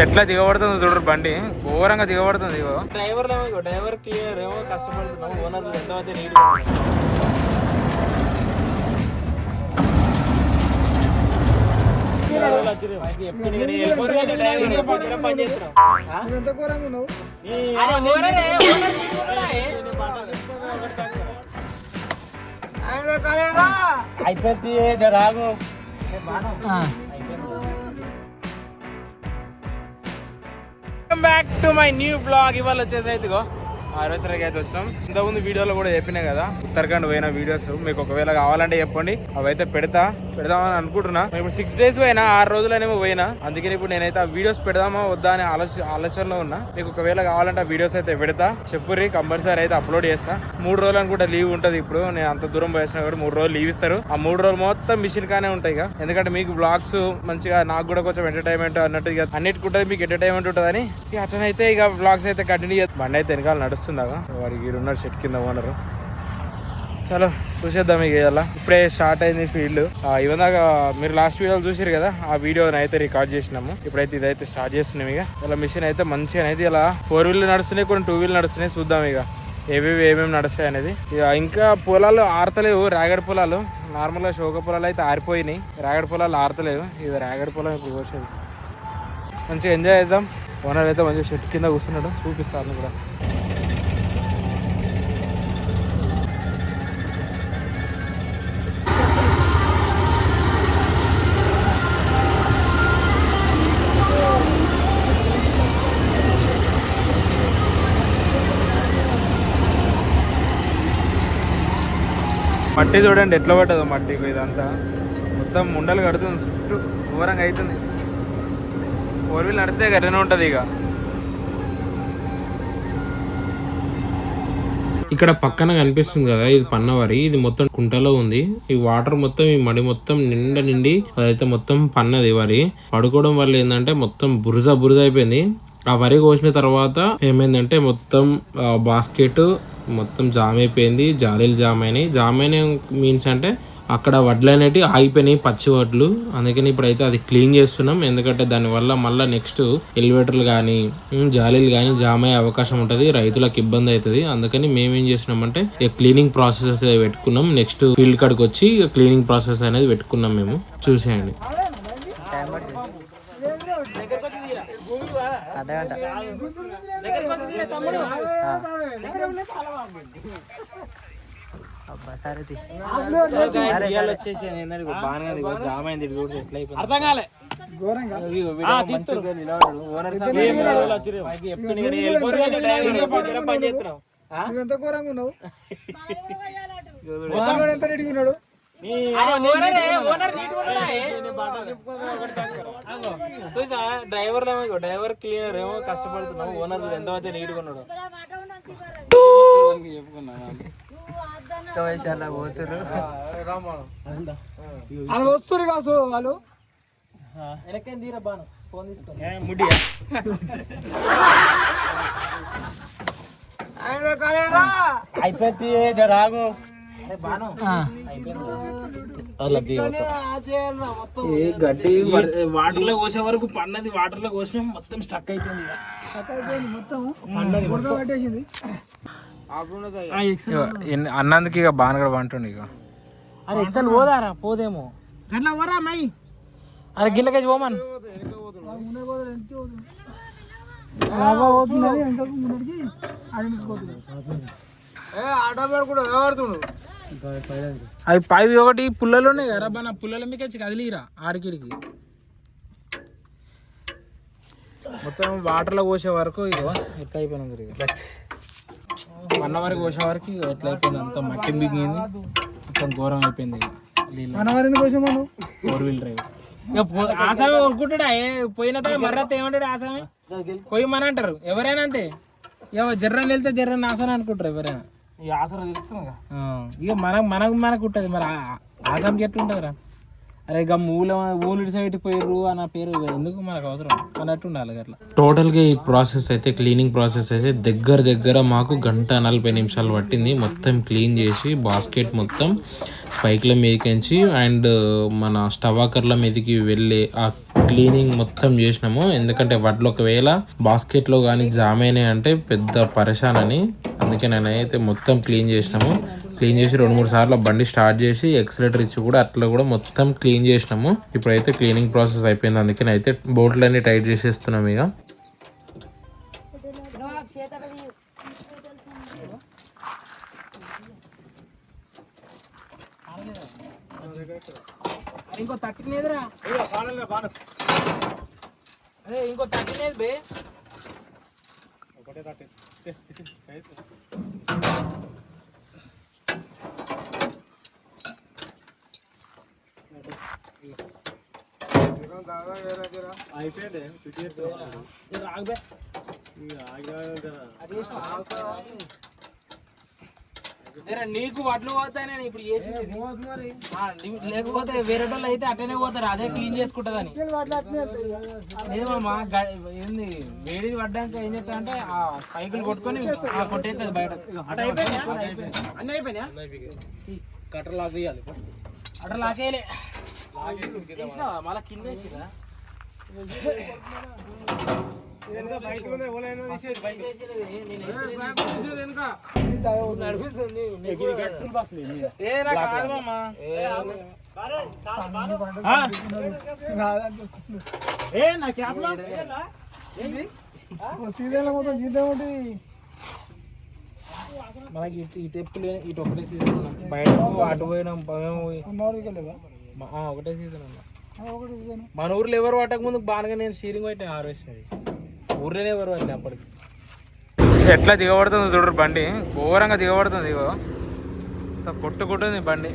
ఎట్లా దిగబడుతుందో చూడరు బండి. ఘోరంగా దిగబడుతుంది ఇగో. డ్రైవర్ ఏమో డ్రైవర్ క్లియర్ ఏమో కష్టపడుతున్నాం ఓనర్ ఎంతమంది నీట్ అయిపోతే జరాగు welcome back to my new blog ఇవాళ వచ్చేసి అయితే ఇగో ఆరోసరికి అయితే వచ్చినాం. ఇంతకుముందు వీడియోలో కూడా చెప్పినా కదా ఉత్తరాఖండ్ పోయిన వీడియోస్ మీకు ఒకవేళ కావాలంటే చెప్పండి. అవైతే పెడతా పెడదామని అనుకుంటున్నా. ఇప్పుడు సిక్స్ డేస్ పోయినా ఆరు రోజులనేమో పోయినా. అందుకని ఇప్పుడు నేనైతే ఆ వీడియోస్ పెడదామా వద్దా అనే ఆలోచన ఆలోచనలో ఉన్నా. మీకు ఒకవేళ కావాలంటే ఆ వీడియోస్ అయితే పెడతా. చెప్పుర్రి కంపల్సరీ అయితే అప్లోడ్ చేస్తా. మూడు రోజులు అనుకుంటే లీవ్ ఉంటుంది ఇప్పుడు. నేను అంత దూరం పోయేసినా కూడా మూడు రోజులు లీవ్ ఇస్తారు. ఆ మూడు రోజులు మొత్తం మిషన్ కానే ఉంటాయి ఇక. ఎందుకంటే మీకు బ్లాగ్స్ మంచిగా నాకు కూడా కొంచెం ఎంటర్టైన్మెంట్ అన్నట్టు అన్నిటికుంటుంది మీకు ఎంటర్టైన్మెంట్ ఉంటుందని. ఇక అట్లనైతే ఇక బ్లాగ్స్ అయితే కంటిన్యూ చేస్తాను బండి అయితే వెనకాల నడుస్తుందాగా వారికి ఉన్నాడు చెట్టు కింద ఓనరు చలో చూసేద్దాం ఇక ఇలా ఇప్పుడే స్టార్ట్ అయింది ఫీల్డ్ ఇవన్ మీరు లాస్ట్ వీడియోలో చూసారు కదా ఆ వీడియోని అయితే రికార్డ్ చేసినాము. ఇప్పుడైతే ఇదైతే స్టార్ట్ చేస్తున్నాం ఇక. ఇలా మిషన్ అయితే మంచిగా అయితే ఇలా ఫోర్ వీల్ నడుస్తున్నాయి కొన్ని టూ వీల్ నడుస్తున్నాయి చూద్దాం ఇక. ఏవేవి ఏమేమి నడుస్తాయి అనేది. ఇక ఇంకా పొలాలు ఆరతలేవు రాగడి పొలాలు. నార్మల్గా శోక పొలాలు అయితే ఆరిపోయినాయి. రాగడి పొలాలు ఆరతలేవు. ఇది రాగడి పొలం ఇప్పుడు కోసేది మంచిగా ఎంజాయ్ చేద్దాం. ఓనర్ అయితే మంచిగా చెట్టు కింద కూర్చున్నాడు. చూపిస్తాను కూడా. మట్టి చూడండి ఎట్లా పట్టదు మట్టి ఇదంతా. మొత్తం ముండలు కడుతుంది చుట్టూ ఘోరంగా అవుతుంది ఫోర్ వీల్ నడితే గట్టనే ఉంటుంది ఇక ఇక్కడ పక్కన కనిపిస్తుంది కదా ఇది పన్నవరి ఇది మొత్తం కుంటలో ఉంది. ఈ వాటర్ మొత్తం ఈ మడి మొత్తం నిండా నిండి అదైతే మొత్తం పన్నది వరి. పడుకోవడం వల్ల ఏంటంటే మొత్తం బురద బురద అయిపోయింది. ఆ వరి కోసిన తర్వాత ఏమైందంటే మొత్తం బాస్కెట్ మొత్తం జామ్ అయిపోయింది జాలీలు జామ్ అయినాయి జామ్ అయినాయి మీన్స్ అంటే అక్కడ వడ్లు అనేవి ఆగిపోయినాయి పచ్చి వడ్లు. అందుకని ఇప్పుడైతే అది క్లీన్ చేస్తున్నాం. ఎందుకంటే దానివల్ల మళ్ళీ నెక్స్ట్ ఎలివేటర్లు కానీ జాలీలు కానీ జామ్ అయ్యే అవకాశం ఉంటుంది రైతులకు ఇబ్బంది అవుతుంది అందుకని మేము ఏం చేసినామంటే ఇక క్లీనింగ్ ప్రాసెస్ అనేది పెట్టుకున్నాం. నెక్స్ట్ ఫీల్డ్ కాడికి వచ్చి క్లీనింగ్ ప్రాసెస్ అనేది పెట్టుకున్నాం మేము. చూసేయండి. అర్ధగంట అబ్బా సరే వచ్చేసి బాగానే ఉంది అయింది ఎట్లా అర్థం కాలే ఎంత ఘోరంగా ఉన్నావు ఎంత రెడీగా ఉన్నాడు చూసా డ్రైవర్ ఏమో డ్రైవర్ క్లీనర్ ఏమో కష్టపడుతున్నావు ఓనర్ ఎంతమంది నీట్ ఉన్నాడు. తోషాల పోతురు. వాళ్ళు వస్తారు కాసు వాళ్ళు. వెనకేం తీరా బాను? ఫోన్ తీసుకో అయిపోతే జరాగు గడ్డి వాటర్లో కోసే వరకు పన్నది వాటర్లో కోసిన మొత్తం స్టక్ అయిపోయింది మొత్తం. అన్నందుకు ఇక బాగా కూడా వంటుండు ఇక అరే ఎక్సల్ పోదారా? పోదేమో. అట్లా వరా మై. అరే గిల్లకేసి పోమన్. ముందరికి అడిగి పోతుంది అవి పై ఒకటి పుల్లలు ఉన్నాయి కదా మన పుల్లల మీకు వచ్చి కదిలిరా ఆడికిడికి. మొత్తం వాటర్లో పోసే వరకు ఇక ఎట్లా అయిపోయినాం ఇక. వన్ అవర్ కోసే వరకు ఎట్లా అయిపోయింది అంత మట్టి బిగింది మొత్తం ఘోరం అయిపోయింది మన మనం ఫోర్ వీల్ డ్రైవ్ ఇక పో- ఆసామి ఊరుకుంటాడా ఏ పోయిన తర్వాత మర్రత ఏమంటాడు ఆసామి? కొయ్యమని అంటారు ఎవరైనా అంతే. ఇక జర్రని వెళ్తే జర్రని ఆసాని అనుకుంటారు ఎవరైనా. ఇక మనకు మనకు మనకు ఉంటుంది. మరి ఆసాంకి ఎట్లుంటుందిరా అరే ఇక మూల ఊళ్ళు సైడ్ పోయిర్రు అన్న పేరు ఎందుకు మనకు అవసరం? అన్నట్టు ఉండాలి అట్లా. టోటల్గా ఈ ప్రాసెస్ అయితే క్లీనింగ్ ప్రాసెస్ అయితే దగ్గర దగ్గర మాకు గంట నలభై నిమిషాలు పట్టింది. మొత్తం క్లీన్ చేసి బాస్కెట్ మొత్తం స్పైక్ల మీదకించి అండ్ మన స్టవాకర్ల మీదకి వెళ్ళి ఆ క్లీనింగ్ మొత్తం చేసినాము. ఎందుకంటే వడ్లు ఒకవేళ బాస్కెట్లో కానీ జామ్ అయినాయి అంటే పెద్ద పరేషాన్ అని అందుకే నేనైతే మొత్తం క్లీన్ చేసినాము. క్లీన్ చేసి రెండు మూడు సార్లు బండి స్టార్ట్ చేసి ఎక్సలేటర్ ఇచ్చి కూడా అట్లా కూడా మొత్తం క్లీన్ చేసినాము. ఇప్పుడైతే క్లీనింగ్ ప్రాసెస్ అయిపోయింది. అందుకే అయితే బోట్లన్నీ టైట్ చేసేస్తున్నాం ఇక అరే ఇంకో తట్టినేదిరా. అరే ఇంకో తట్టినేది బే. అయిపోయింది చుట్టూ ఇది రాగు బే. అది ఏరా, నీకు వడ్లు పోతాయి నేను ఇప్పుడు నీ- లేకపోతే వేరే వాళ్ళు అయితే అట్టనే పోతారు అదే క్లీన్ చేసుకుంటదని. లేదమ్మా ఏంది వేడిది పడ్డాక ఏం చేస్తా అంటే ఆ పైకులు కొట్టుకొని ఆ కొట్టేస్తుంది బయట. అటు అయిపోయినా అన్నీ అయిపోయినా కట్టర్ తీయాలి అట్లా లాకేయలే తీసినావా? మళ్ళా కింద వేసిరా? ఏ నా క్యాప్లో? సీజన్లో మొత్తం జీతం ఒకటి మనకి ఇటు ఇటు ఎప్పుడు లేని ఇటు ఒకటే సీజన్ ఉన్నాం బయట అటు పోయినాం ఒకటే సీజన్ ఉన్నాం ఒకటి సీజన్. మన ఊర్లో ఎవరు పట్టక ముందు బాగా నేను స్టీరింగ్ పెట్టిన హార్వెస్టర్ ఊర్లోనే ఎవరు అప్పటికి? ఎట్లా దిగబడుతుందో చూడరు బండి. ఘోరంగా దిగబడుతుంది ఇగో. కొట్టుకుంటుంది బండి.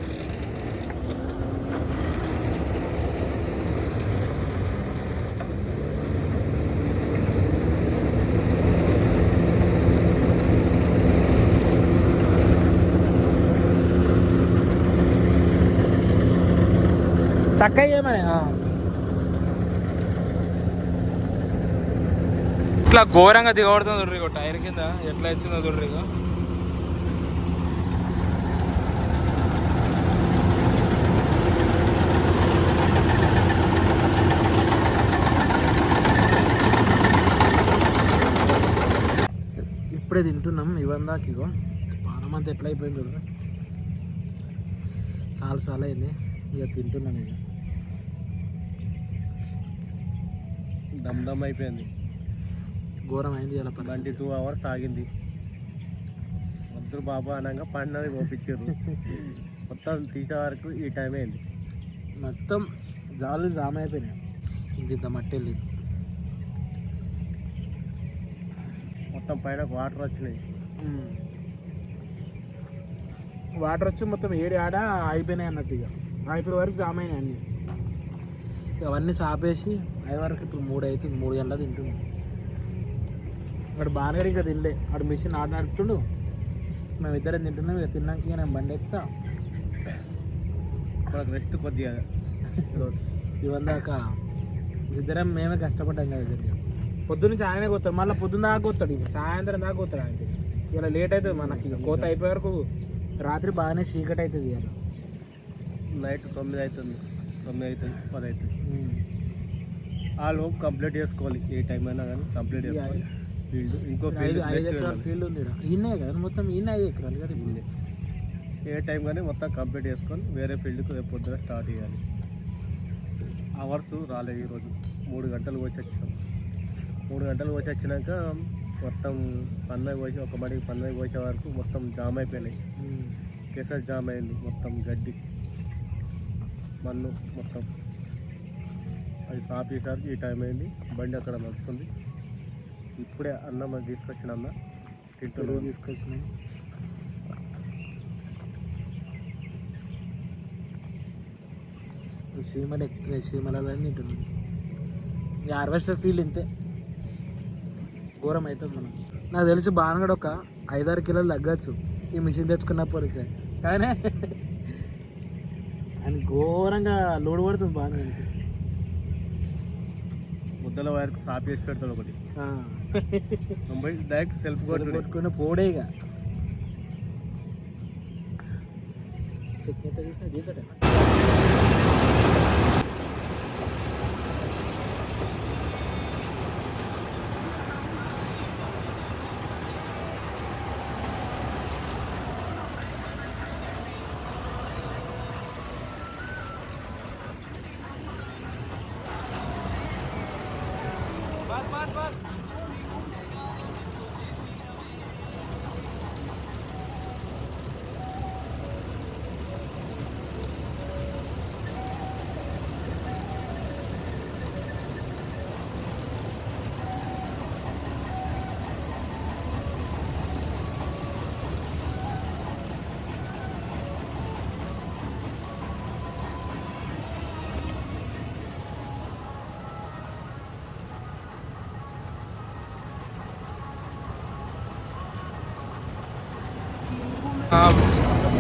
చక్కగా చేయమని ఇట్లా ఘోరంగా దిగబడుతుంది చూడరు ఇగో టైర్ కింద. ఎట్లా ఇచ్చిందో చూడరు ఇగో. ఇప్పుడే తింటున్నాం ఇవన్న దాకా ఇగో. పానం అంతా ఎట్లా అయిపోయింది చూడరు సాలు సాలు అయింది. ఇక తింటున్నాం ఇక దమ్ దమ్ అయిపోయింది. ఘోరం అయింది ఇలా పని బండి టూ అవర్స్ ఆగింది. వద్దు బాబా అనగా పండినది పంపించారు మొత్తం తీసే వరకు ఈ టైం అయింది. మొత్తం జాలు జామ అయిపోయినాయి. ఇంత ఇంత మట్టి వెళ్ళింది మొత్తం పైన వాటర్ వచ్చినాయి. వాటర్ వచ్చి మొత్తం ఏడి ఆడ అయిపోయినాయి అన్నట్టు ఇక. అయిపోయే వరకు జామ అయినాయి అన్నీ. ఇక అవన్నీ సాపేసి అయ్యే వరకు ఇప్పుడు మూడు అవుతుంది మూడు గంటల తింటుంది. అక్కడ బాగా ఇంకా తినలే. అక్కడ మిషన్ ఆడ నడుపుతుండు మేము ఇద్దరం తింటున్నాం ఇక తిన్నాక ఇక నేను బండి ఎక్కుతా. రెస్ట్ కొద్దిగా. ఇవందాక ఇద్దరం మేమే కష్టపడ్డాం కదా ఇద్దరు పొద్దున్న ఆయనే కొత్తాడు మళ్ళీ పొద్దున్న దాకా కొత్తాడు ఇక సాయంత్రం దాకా కొత్తాడు ఆయనకి ఇలా లేట్ అవుతుంది మనకి ఇక కోత అయిపోయే వరకు రాత్రి బాగానే చీకటి అవుతుంది ఇక నైట్ తొమ్మిది అవుతుంది తొమ్మిది అవుతుంది పది అవుతుంది. ఆ లోపు కంప్లీట్ చేసుకోవాలి ఏ టైం అయినా కానీ కంప్లీట్ చేసుకోవాలి. ఫీల్డ్ ఇంకో ఫీల్డ్ ఐదు ఎకరాల ఫీల్డ్ ఉంది. ఈయనే కదా మొత్తం ఈయన ఐదు ఎకరాలు కదా ఇప్పుడు. ఏ టైం కానీ మొత్తం కంప్లీట్ చేసుకొని వేరే ఫీల్డ్కి రేపు పొద్దున స్టార్ట్ చేయాలి. అవర్స్ రాలేదు ఈరోజు. మూడు గంటలు పోసి వచ్చాం మూడు గంటలు పోసి వచ్చినాక మొత్తం పన్నవి పోసి ఒక మడికి పన్నవి పోసే వరకు మొత్తం జామ్ అయిపోయినాయి. కేసర్ జామ్ అయింది మొత్తం గడ్డి. మన్ను మొత్తం. అది సాపేసరికి ఈ టైం అయింది. బండి అక్కడ నడుస్తుంది. ఇప్పుడే అన్నం అది తీసుకొచ్చిన అన్న. పెరుగు తింటున్నాం తీసుకొచ్చినాం చీమలు ఎక్కువ చీమలలో తింటున్నాం. ఈ హార్వెస్టర్ ఫీల్డ్ ఇంతే. ఘోరం అవుతుంది మనం. నాకు తెలిసి బాగా ఒక ఐదారు కిలోలు తగ్గచ్చు. ఈ మిషన్ తెచ్చుకున్నప్పుడు సార్. కానీ ఆయన ఘోరంగా లోడ్ పడుతుంది బాగా. ముద్దల వైర్కు సాప్ చేసి పెడతాడు ఒకటి. డైరెక్ట్ సెల్ఫ్ కొట్టుకుని పోడే ఇక. ఆ,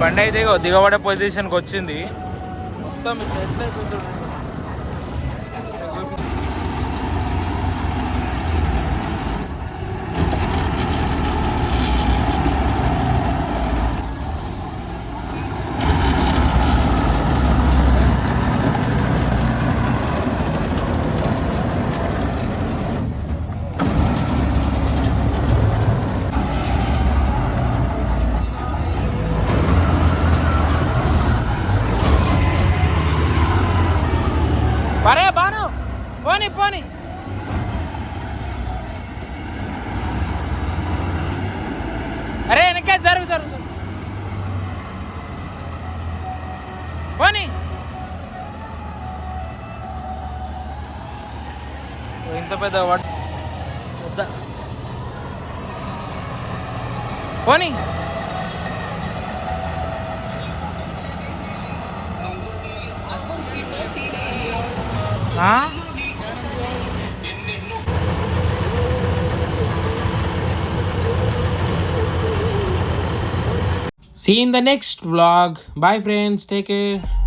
బండి అయితే దిగబడే పొజిషన్కి వచ్చింది. మొత్తం ఇట్లా ఎట్లా by the what? The Huh? See you in the next vlog. Bye friends. Take care.